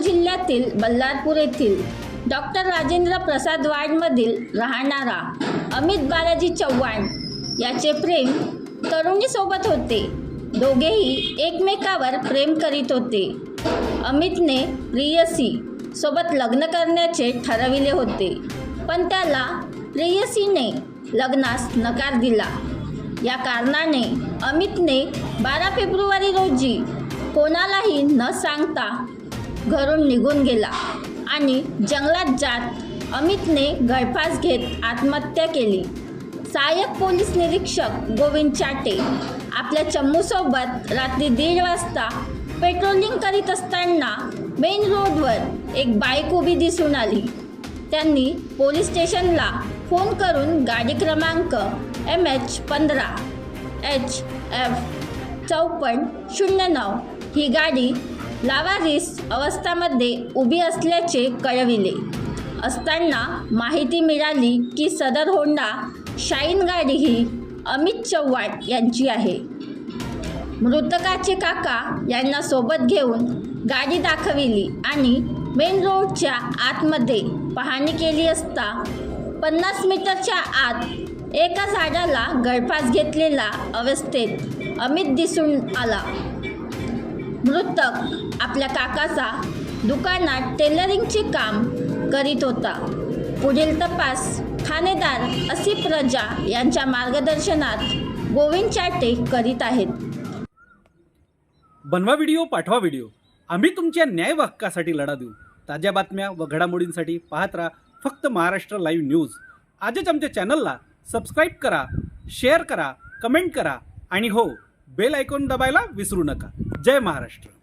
जिल्ह्यातील बल्लारपूर येथील डॉक्टर राजेंद्र प्रसाद वार्डमधील राहणारा अमित बालाजी चव्हाण याचे प्रेम तरुणीसोबत होते. दोघेही एकमेकावर प्रेम करीत होते. अमितने प्रियसी सोबत लग्न करण्याचे ठरविले होते पण त्याला प्रेयसीने लग्नास नकार दिला. या कारणाने अमितने बारा फेब्रुवारी रोजी कोणालाही न सांगता घरून निघून गेला आणि जंगलात जात अमितने गळफास घेत आत्महत्या केली. सहाय्यक पोलीस निरीक्षक गोविंद चाटे आपल्या चम्मूसोबत रात्री दीड वाजता पेट्रोलिंग करीत असताना मेन रोडवर एक बाईक उभी दिसून आली. त्यांनी पोलीस स्टेशनला फोन करून गाडी क्रमांक एम एच पंधरा एच एफ चौपन्न शून्य नऊ ही गाडी लावारिस अवस्थामध्ये उभी असल्याचे कळविले. असताना माहिती मिळाली की सदर होंडा शाईन गाडी ही अमित चव्हाण यांची आहे. मृतकाचे काका यांना सोबत घेऊन गाडी दाखविली आणि मेन रोडच्या आतमध्ये पाहणी केली असता पन्नास मीटरच्या आत एका झाडाला गळफास घेतलेला अवस्थेत अमित दिसून आला. मृतक आपल्या काकाचा दुकानात टेलरिंगचे काम करीत होता. पुढील तपास ठाणेदार असी प्रजा यांच्या मार्गदर्शनात गोविंद चाटे करीत आहेत. बनवा व्हिडिओ पाठवा व्हिडिओ. आम्ही तुमच्या न्याय हक्कासाठी लढा देऊ. ताज्या बातम्या व घडामोडींसाठी पाहत राहा फक्त महाराष्ट्र लाईव्ह न्यूज. आजच आमच्या चॅनलला सबस्क्राईब करा शेअर करा कमेंट करा आणि हो बेल आयकॉन दबायला विसरू नका. जय महाराष्ट्र।